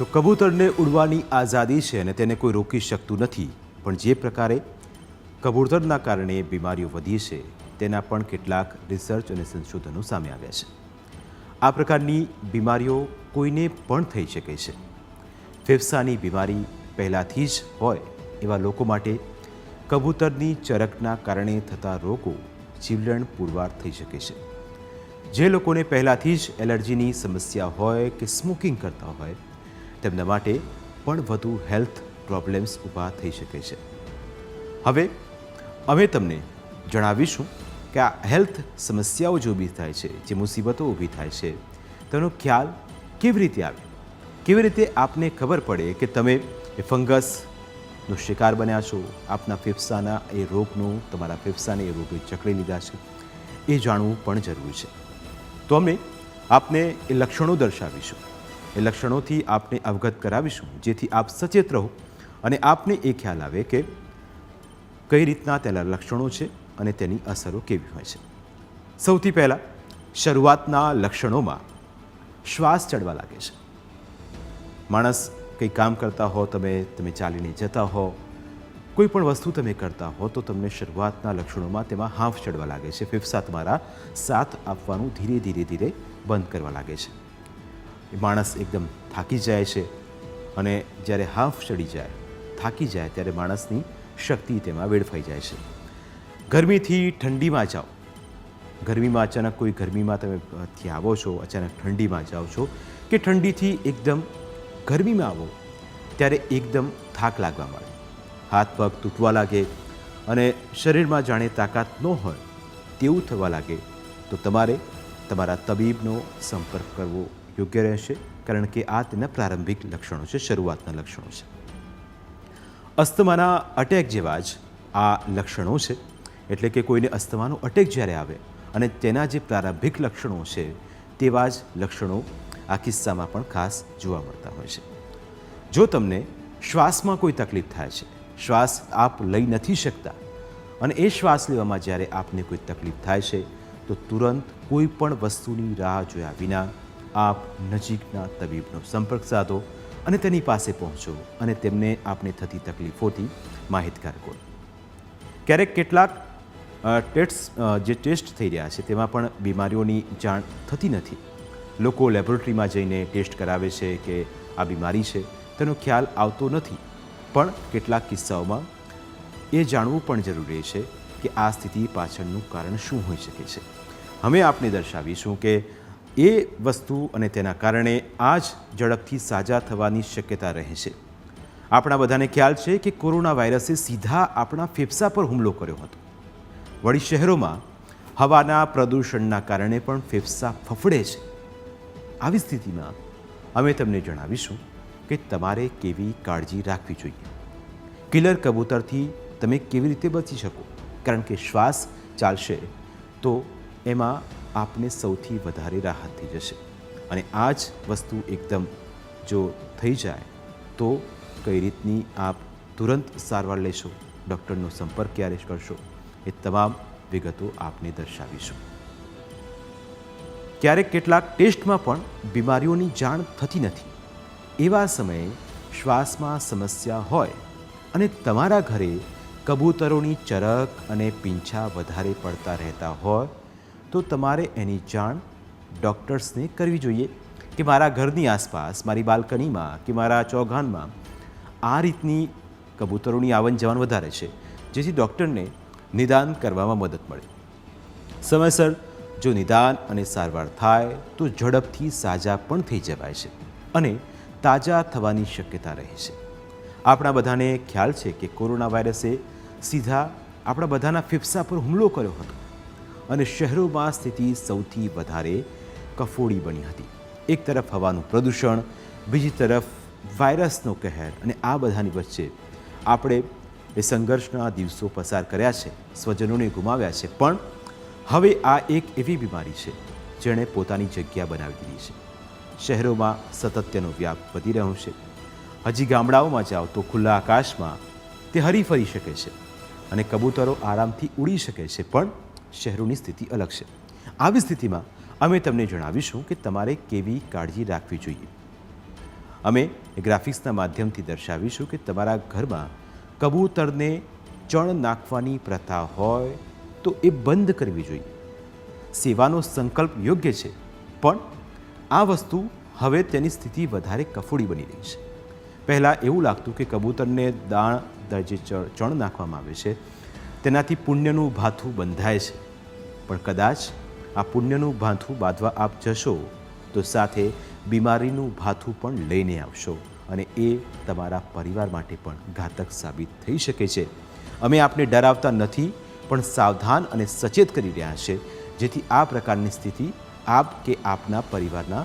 તો કબૂતરને ઉડવાની આઝાદી છે અને તેને કોઈ રોકી શકતું નથી. પણ જે પ્રકારે કબૂતરના કારણે બીમારીઓ વધી છે, તેના પણ કેટલાક રિસર્ચ અને સંશોધનો સામે આવ્યા છે. આ પ્રકારની બીમારીઓ કોઈને પણ થઈ શકે છે. ફેફસાની બીમારી પહેલાંથી જ હોય એવા લોકો માટે કબૂતરની ચરકના કારણે થતા રોગો જીવલેણ પુરવાર થઈ શકે છે. જે લોકોને પહેલાંથી જ એલર્જીની સમસ્યા હોય કે સ્મોકિંગ કરતા હોય તેમના માટે પણ વધુ હેલ્થ પ્રોબ્લેમ્સ ઊભા થઈ શકે છે. હવે અમે તમને જણાવીશું કે આ હેલ્થ સમસ્યાઓ જે ઊભી થાય છે, જે મુસીબતો ઊભી થાય છે, તેનો ખ્યાલ કેવી રીતે આવે? કેવી રીતે આપને ખબર પડે કે તમે એ ફંગસનો શિકાર બન્યા છો, આપના ફેફસાના એ રોગનું, તમારા ફેફસાને એ રોગે ચકડી લીધા છે, એ જાણવું પણ જરૂરી છે. તો અમે આપને એ લક્ષણો દર્શાવીશું. એ લક્ષણોથી આપને અવગત કરાવીશું, જેથી આપ સચેત રહો અને આપને એ ખ્યાલ આવે કે કઈ રીતના તેના લક્ષણો છે અને તેની અસરો કેવી હોય છે. સૌથી પહેલાં, શરૂઆતના લક્ષણોમાં શ્વાસ ચડવા લાગે છે. માણસ કંઈ કામ કરતા હો, તમે તમે ચાલીને જતા હો, કોઈ પણ વસ્તુ તમે કરતા હો, તો તમને શરૂઆતના લક્ષણોમાં તેમાં હાંફ ચડવા લાગે છે. ફેફસા તમારા સાથ આપવાનું ધીરે ધીરે ધીરે બંધ કરવા લાગે છે. એ માણસ એકદમ થાકી જાય છે અને જ્યારે હાફ ચડી જાય, થાકી જાય ત્યારે માણસની શક્તિ તેમાં વેડફાઈ જાય છે. ગરમીથી ઠંડીમાં જાઓ. ગરમીમાં અચાનક કોઈ ગરમીમાં તમે થી આવો છો, અચાનક ઠંડીમાં જાઓ છો કે ઠંડીથી એકદમ ગરમીમાં આવો, ત્યારે એકદમ થાક લાગવા માંડે. હાથ પગ તૂટવા લાગે અને શરીરમાં જાણે તાકાત ન હોય તેવું થવા લાગે, તો તમારે તમારા તબીબનો સંપર્ક કરવો યોગ્ય રહેશે, કારણ કે આ તેના પ્રારંભિક લક્ષણો છે, શરૂઆતના લક્ષણો છે. અસ્થમાના અટેક જેવા જ આ લક્ષણો છે, એટલે કે કોઈને અસ્થમાનો અટેક જ્યારે આવે અને તેના જે પ્રારંભિક લક્ષણો છે, તેવા જ લક્ષણો આ કિસ્સામાં પણ ખાસ જોવા મળતા હોય છે. જો તમને શ્વાસમાં કોઈ તકલીફ થાય છે, શ્વાસ આપ લઈ નથી શકતા અને એ શ્વાસ લેવામાં જ્યારે આપને કોઈ તકલીફ થાય છે, તો તુરંત કોઈ પણ વસ્તુની રાહ જોયા વિના આપ નજીકના તબીબનો સંપર્ક સાધો અને તેની પાસે પહોંચો અને તેમને આપને થતી તકલીફોથી માહિતગાર કરો. ક્યારેક કેટલાક ટેસ્ટ જે ટેસ્ટ થઈ રહ્યા છે તેમાં પણ બીમારીઓની જાણ થતી નથી. લોકો લેબોરેટરીમાં જઈને ટેસ્ટ કરાવે છે કે આ બીમારી છે તેનો ખ્યાલ આવતો નથી. પણ કેટલાક કિસ્સાઓમાં એ જાણવું પણ જરૂરી છે કે આ સ્થિતિ પાછળનું કારણ શું હોઈ શકે છે. અમે આપને દર્શાવીશું કે એ વસ્તુ અને તેના કારણે આ જ ઝડપથી સાજા થવાની શક્યતા રહે છે. આપણા બધાને ખ્યાલ છે કે કોરોના વાયરસે સીધા આપણા ફેફસા પર હુમલો કર્યો હતો. વળી શહેરોમાં હવાના પ્રદૂષણના કારણે પણ ફેફસા ફફડે છે. આવી સ્થિતિમાં અમે તમને જણાવીશું કે તમારે કેવી કાળજી રાખવી જોઈએ. કિલર કબૂતરથી તમે કેવી રીતે બચી શકો? કારણ કે શ્વાસ ચાલશે તો એમાં આપને સૌથી વધારે રાહત થઈ જશે. અને આ જ વસ્તુ એકદમ જો થઈ જાય, તો કઈ રીતની આપ તુરંત સારવાર લેશો, ડૉક્ટરનો સંપર્ક ક્યારે કરશો, એ તમામ વિગતો આપને દર્શાવીશું. ક્યારેક કેટલાક ટેસ્ટમાં પણ બીમારીઓની જાણ થતી નથી. એવા સમયે શ્વાસમાં સમસ્યા હોય અને તમારા ઘરે કબૂતરોની ચરક અને પીંછા વધારે પડતા રહેતા હોય તો તમારે એની જાણ ડૉક્ટર્સને કરવી જોઈએ કે મારા ઘરની આસપાસ, મારી બાલ્કનીમાં કે મારા ચોગાનમાં આ રીતની કબૂતરોની આવન જવાન વધારે છે, જેથી ડૉક્ટરને નિદાન કરવામાં મદદ મળે. સમયસર જો નિદાન અને સારવાર થાય, તો ઝડપથી સાજા પણ થઈ જવાય છે અને તાજા થવાની શક્યતા રહે છે. આપણા બધાને ખ્યાલ છે કે કોરોના વાયરસે સીધા આપણા બધાના ફેફસા પર હુમલો કર્યો હતો. અને શહેરોમાં સ્થિતિ સૌથી વધારે કફોડી બની હતી. એક તરફ હવાનું પ્રદૂષણ, બીજી તરફ વાયરસનો કહેર અને આ બધાની વચ્ચે આપણે એ સંઘર્ષના દિવસો પસાર કર્યા છે, સ્વજનોને ગુમાવ્યા છે. પણ હવે આ એક એવી બીમારી છે જેણે પોતાની જગ્યા બનાવી દીધી છે. શહેરોમાં સતત વ્યાપ વધી રહ્યો છે. હજી ગામડાઓમાં જાઓ તો ખુલ્લા આકાશમાં તે હરી ફરી શકે છે અને કબૂતરો આરામથી ઉડી શકે છે. પણ શહેરોની સ્થિતિ અલગ છે. આવી સ્થિતિમાં અમે તમને જણાવીશું કે તમારે કેવી કાળજી રાખવી જોઈએ. અમે ગ્રાફિક્સના માધ્યમથી દર્શાવીશું કે તમારા ઘરમાં કબૂતરને ચણ નાખવાની પ્રથા હોય તો એ બંધ કરવી જોઈએ. સેવાનો સંકલ્પ યોગ્ય છે, પણ આ વસ્તુ હવે તેની સ્થિતિ વધારે કફોડી બની રહી છે. પહેલાં એવું લાગતું કે કબૂતરને દાણ, દરજે ચણ નાખવામાં આવે છે તેનાથી પુણ્યનું ભાથું બંધાય છે. પણ કદાચ આ પુણ્યનું ભાથું બાંધવા આપ જશો, તો સાથે બીમારીનું ભાથું પણ લઈને આવશો અને એ તમારા પરિવાર માટે પણ ઘાતક સાબિત થઈ શકે છે. અમે આપને ડરાવતા નથી, પણ સાવધાન અને સચેત કરી રહ્યા છે, જેથી આ પ્રકારની સ્થિતિ આપ કે આપના પરિવારના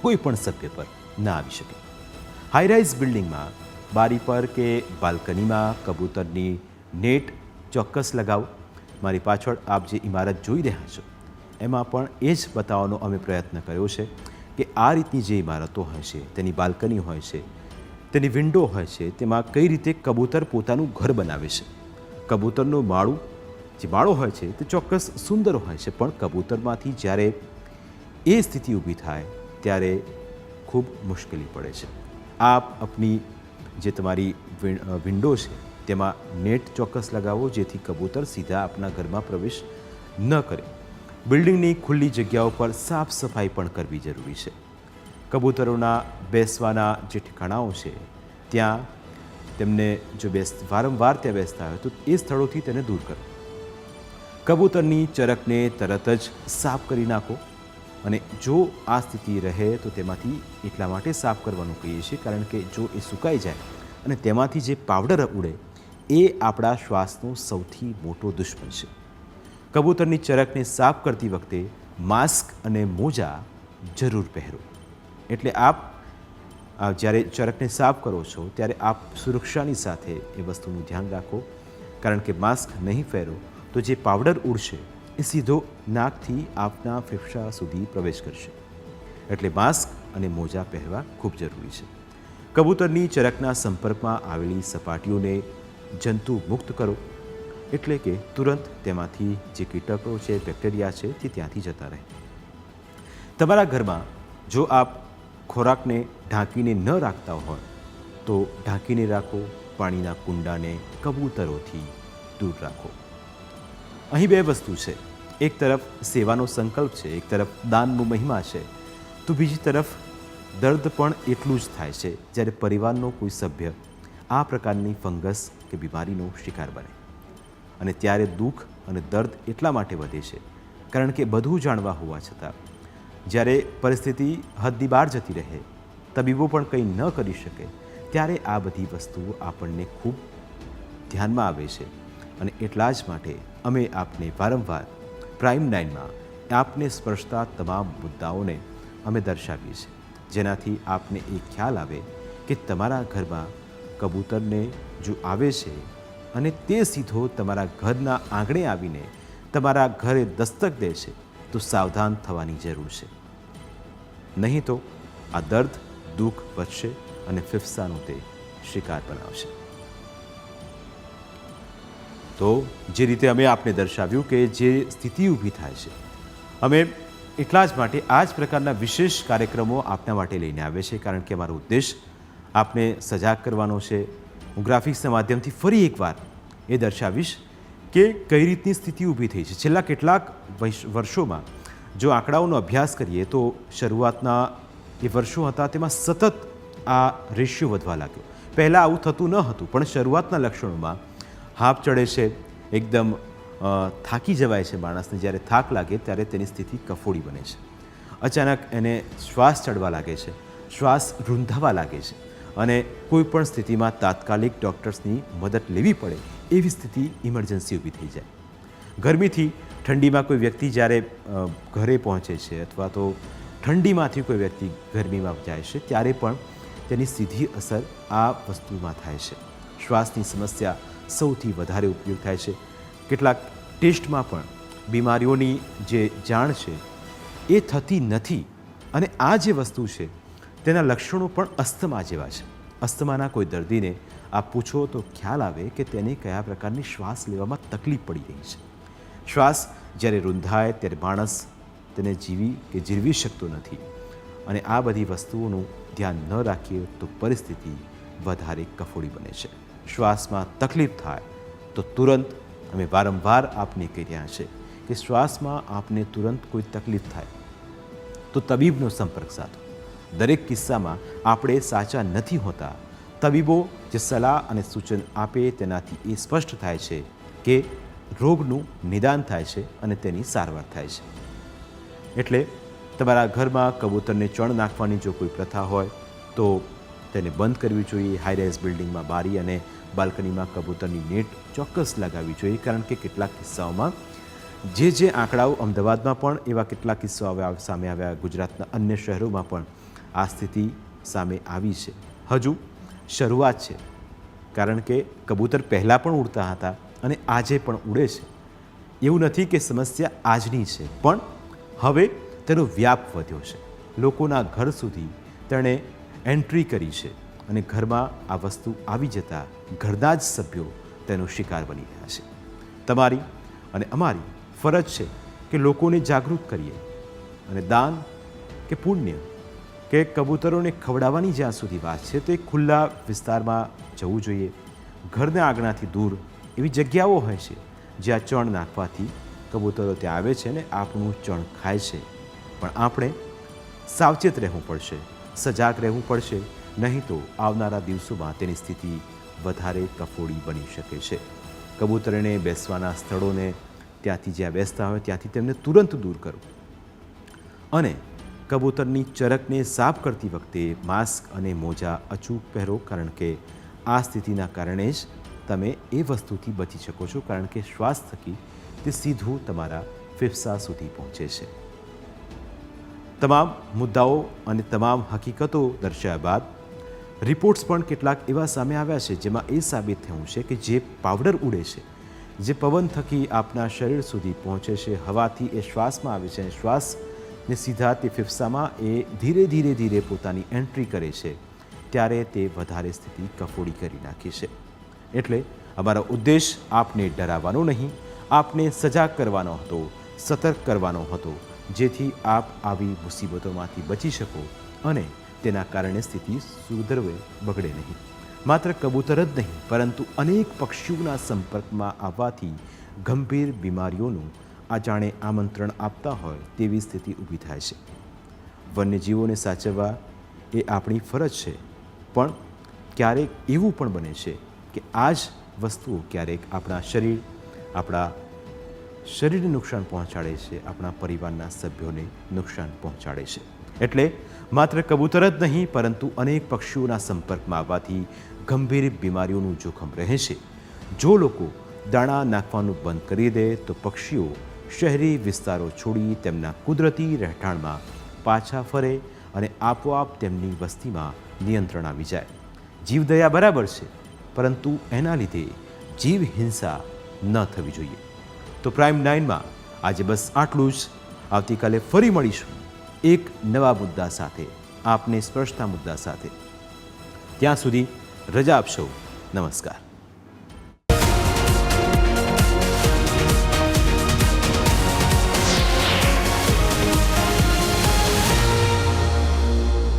કોઈ પણ સભ્ય પર ના આવી શકે. હાઈરાઇઝ બિલ્ડિંગમાં બારી પર કે બાલ્કનીમાં કબૂતરની નેટ ચોક્કસ લગાવો. મારી પાછળ આપ જે ઇમારત જોઈ રહ્યા છો, એમાં પણ એ જ બતાવવાનો અમે પ્રયત્ન કર્યો છે કે આ રીતની જે ઇમારતો હોય છે, તેની બાલ્કની હોય છે, તેની વિન્ડો હોય છે, તેમાં કઈ રીતે કબૂતર પોતાનું ઘર બનાવે છે. કબૂતરનું માળું, જે માળો હોય છે, તે ચોક્કસ સુંદર હોય છે, પણ કબૂતરમાંથી જ્યારે એ સ્થિતિ ઊભી થાય, ત્યારે ખૂબ મુશ્કેલી પડે છે. આપ આપની જે તમારી વિન્ડો છે તેમાં નેટ ચોક્કસ લગાવો, જેથી કબૂતર સીધા આપના ઘરમાં પ્રવેશ ન કરે. બિલ્ડિંગની ખુલ્લી જગ્યાઓ પર સાફ સફાઈ પણ કરવી જરૂરી છે. કબૂતરોના બેસવાના જે ઠેકાણાઓ છે, ત્યાં તેમને જો બેસ, વારંવાર ત્યાં બેસતા હોય, તો એ સ્થળોથી તેને દૂર કરો. કબૂતરની ચરકને તરત જ સાફ કરી નાખો અને જો આ સ્થિતિ રહે, તો તેમાંથી એટલા માટે સાફ કરવાનું કહીએ છીએ, કારણ કે જો એ સુકાઈ જાય અને તેમાંથી જે પાવડર ઉડે એ આપણા શ્વાસનો સૌથી મોટો દુશ્મન છે. કબૂતરની ચરકને સાફ કરતી વખતે માસ્ક અને મોજા જરૂર પહેરો. એટલે આપ જ્યારે ચરકને સાફ કરો છો, ત્યારે આપ સુરક્ષાની સાથે એ વસ્તુનું ધ્યાન રાખો. કારણ કે માસ્ક નહીં પહેરો, તો જે પાવડર ઉડશે, એ સીધો નાકથી આપના ફેફસા સુધી પ્રવેશ કરશે. એટલે માસ્ક અને મોજા પહેરવા ખૂબ જરૂરી છે. કબૂતરની ચરકના સંપર્કમાં આવેલી સપાટીઓને જંતુ મુક્ત કરો. એટલે કે તુરંત તેમાંથી જે કીટકો છે, બેક્ટેરિયા છે, તે ત્યાંથી જતા રહે. તમારા ઘરમાં જો આપ ખોરાકને ઢાંકીને ન રાખતા હોય, તો ઢાંકીને રાખો, પાણીના કુંડાને કબૂતરોથી દૂર રાખો. અહીં બે વસ્તુ છે. એક તરફ સેવાનો સંકલ્પ છે, એક તરફ દાનનું મહિમા છે. તો બીજી તરફ દર્દ પણ એટલું જ થાય છે, જ્યારે પરિવારનો કોઈ સભ્ય આ પ્રકારની ફંગસ કે બીમારીનો શિકાર બને. અને ત્યારે દુઃખ અને દર્દ એટલા માટે વધે છે, કારણ કે બધું જાણવા હોવા છતાં, જ્યારે પરિસ્થિતિ હદની બહાર જતી રહે, તબીબો પણ કંઈ ન કરી શકે, ત્યારે આ બધી વસ્તુઓ આપણને ખૂબ ધ્યાનમાં આવે છે. અને એટલા જ માટે અમે આપને વારંવાર પ્રાઇમ નાઇનમાં આપને સ્પર્શતા તમામ મુદ્દાઓને અમે દર્શાવીએ છીએ. જેનાથી આપને એ ખ્યાલ આવે કે તમારા ઘરમાં કબૂતરને જો આવે છે અને તે સીધો તમારા ઘરના આંગણે આવીને તમારા ઘરે દસ્તક દે છે, તો સાવધાન થવાની જરૂર છે. નહીં તો આ દર્દ, દુઃખ વધશે અને ફિફસાનો તે શિકાર બનાવશે તો જે રીતે અમે આપને દર્શાવ્યું કે જે સ્થિતિ ઊભી થાય છે, અમે એટલા જ માટે આ જ પ્રકારના વિશેષ કાર્યક્રમો આપના માટે લઈને આવે છે, કારણ કે અમારો ઉદ્દેશ આપને સજાગ કરવાનો છે. હું ગ્રાફિક્સના માધ્યમથી ફરી એકવાર એ દર્શાવીશ કે કઈ રીતની સ્થિતિ ઊભી થઈ છે. છેલ્લા કેટલાક વર્ષોમાં જો આંકડાઓનો અભ્યાસ કરીએ તો શરૂઆતના એ વર્ષો હતા તેમાં સતત આ રેશિયો વધવા લાગ્યો. પહેલાં આવું થતું ન હતું, પણ શરૂઆતના લક્ષણોમાં હાફ ચડે છે, એકદમ થાકી જવાય છે માણસને. જ્યારે થાક લાગે ત્યારે તેની સ્થિતિ કફોડી બને છે. અચાનક એને શ્વાસ ચડવા લાગે છે, શ્વાસ રૂંધાવા લાગે છે. અને કોઈ પણ સ્થિતિમાં તાત્કાલિક ડૉક્ટર્સની મદદ લેવી પડે એવી સ્થિતિ ઇમરજન્સી ઊભી થઈ જાય. ગરમીથી ઠંડીમાં કોઈ વ્યક્તિ જ્યારે ઘરે પહોંચે છે અથવા તો ઠંડીમાંથી કોઈ વ્યક્તિ ગરમીમાં જાય છે ત્યારે પણ તેની સીધી અસર આ વસ્તુમાં થાય છે. શ્વાસની સમસ્યા સૌથી વધારે ઉપયોગ થાય છે. કેટલાક ટેસ્ટમાં પણ બીમારીઓની જે જાણ છે એ થતી નથી અને આ જે વસ્તુ છે તેના લક્ષણો પણ અસ્થમા જેવા છે. અસ્થમાના કોઈ દર્દીને આ પૂછો તો ખ્યાલ આવે કે તેને કયા પ્રકારની શ્વાસ લેવામાં તકલીફ પડી રહી છે. શ્વાસ જ્યારે રૂંધાય ત્યારે માણસ તેને જીવી કે જીરવી શકતો નથી. અને આ બધી વસ્તુઓનું ધ્યાન ન રાખીએ તો પરિસ્થિતિ વધારે કફોડી બને છે. શ્વાસમાં તકલીફ થાય તો તુરંત અમે વારંવાર આપને કહી રહ્યા છે કે શ્વાસમાં આપને તુરંત કોઈ તકલીફ થાય તો તબીબનો સંપર્ક સાધો. દરેક કિસ્સામાં આપણે સાચા નથી હોતા. તબીબો જે સલાહ અને સૂચન આપે તેનાથી એ સ્પષ્ટ થાય છે કે રોગનું નિદાન થાય છે અને તેની સારવાર થાય છે. એટલે તમારા ઘરમાં કબૂતરને ચણ નાખવાની જો કોઈ પ્રથા હોય, તો તેને બંધ કરવી જોઈએ હાઈરાઇઝ બિલ્ડિંગમાં બારી અને બાલ્કનીમાં કબૂતરની નેટ ચોક્કસ લગાવવી જોઈએ, કારણ કે કેટલાક કિસ્સાઓમાં જે જે આંકડાઓ અમદાવાદમાં પણ એવા કેટલાક કિસ્સાઓ સામે આવ્યા, ગુજરાતના અન્ય શહેરોમાં પણ આ સ્થિતિ સામે આવી છે. હજુ શરૂઆત છે, કારણ કે કબૂતર પહેલાં પણ ઉડતા હતા અને આજે પણ ઉડે છે. એવું નથી કે સમસ્યા આજની છે, પણ હવે તેનો વ્યાપ વધ્યો છે. લોકોના ઘર સુધી તેણે એન્ટ્રી કરી છે અને ઘરમાં આ વસ્તુ આવી જતાં ઘરના જ સભ્યો તેનો શિકાર બની રહ્યા છે. તમારી અને અમારી ફરજ છે કે લોકોને જાગૃત કરીએ અને દાન કે પુણ્ય કે કબૂતરોને ખવડાવવાની જ્યાં સુધી વાત છે, તો ખુલ્લા વિસ્તારમાં જવું જોઈએ. ઘરના આંગણાથી દૂર એવી જગ્યાઓ હોય છે, જ્યાં ચણ નાખવાથી કબૂતરો ત્યાં આવે છે ને આપણું ચણ ખાય છે. પણ આપણે સાવચેત રહેવું પડશે, સજાગ રહેવું પડશે, નહીં તો આવનારા દિવસોમાં તેની સ્થિતિ વધારે કફોડી બની શકે છે. કબૂતરને બેસવાના સ્થળોને ત્યાંથી જ્યાં બેસતા હોય, ત્યાંથી તેમને તુરંત દૂર કરો અને કબૂતરની ચરકને સાફ કરતી વખતે માસ્ક અને મોજા અચૂક પહેરો કારણ કે આ સ્થિતિના કારણે જ તમે એ વસ્તુથી બચી શકો છો કારણ કે શ્વાસ થકી તે સીધું તમારા ફેફસા સુધી પહોંચે છે. તમામ મુદ્દાઓ અને તમામ હકીકતો દર્શાવ્યા બાદ રિપોર્ટ્સ પણ કેટલાક એવા સામે આવ્યા છે જેમાં એ સાબિત થયું છે કે જે પાવડર ઉડે છે, જે પવન થકી આપના શરીર સુધી પહોંચે છે, હવાથી એ શ્વાસમાં આવે છે અને શ્વાસને સીધા તે ફેફસામાં એ ધીરે ધીરે ધીરે પોતાની એન્ટ્રી કરે છે, ત્યારે તે વધારે સ્થિતિ કફોડી કરી નાખે છે. એટલે અમારો ઉદ્દેશ આપને ડરાવવાનો નહીં, આપને સજાગ કરવાનો હતો, સતર્ક કરવાનો હતો, જેથી આપ આવી મુસીબતોમાંથી બચી શકો અને તેના કારણે સ્થિતિ સુધરવે, બગડે નહીં. માત્ર કબૂતર જ નહીં, પરંતુ અનેક પક્ષીઓના સંપર્કમાં આવવાથી ગંભીર બીમારીઓનું આ જાણે આમંત્રણ આપતા હોય તેવી સ્થિતિ ઊભી થાય છે. વન્યજીવોને સાચવવા એ આપણી ફરજ છે, પણ ક્યારેક એવું પણ બને છે કે આ જ વસ્તુઓ ક્યારેક આપણા શરીર, આપણા શરીરને નુકસાન પહોંચાડે છે, આપણા પરિવારના સભ્યોને નુકસાન પહોંચાડે છે. એટલે માત્ર કબૂતર જ નહીં, પરંતુ અનેક પક્ષીઓના સંપર્કમાં આવવાથી ગંભીર બીમારીઓનું જોખમ રહે છે. જો લોકો દાણા નાખવાનું બંધ કરી દે, તો પક્ષીઓ શહેરી વિસ્તારો છોડી તેમના કુદરતી રહેઠાણમાં પાછા ફરે અને આપોઆપ તેમની વસ્તીમાં નિયંત્રણ આવી જાય. જીવદયા બરાબર છે, પરંતુ એના લીધે જીવ હિંસા ન થવી જોઈએ. તો પ્રાઇમ નાઇનમાં આજે બસ આટલું જ. આવતીકાલે ફરી મળીશું. એક નવા મુદ્દા સાથે, આપને સ્પર્શતા મુદ્દા સાથે. ત્યાં સુધી રજા આપશો. નમસ્કાર.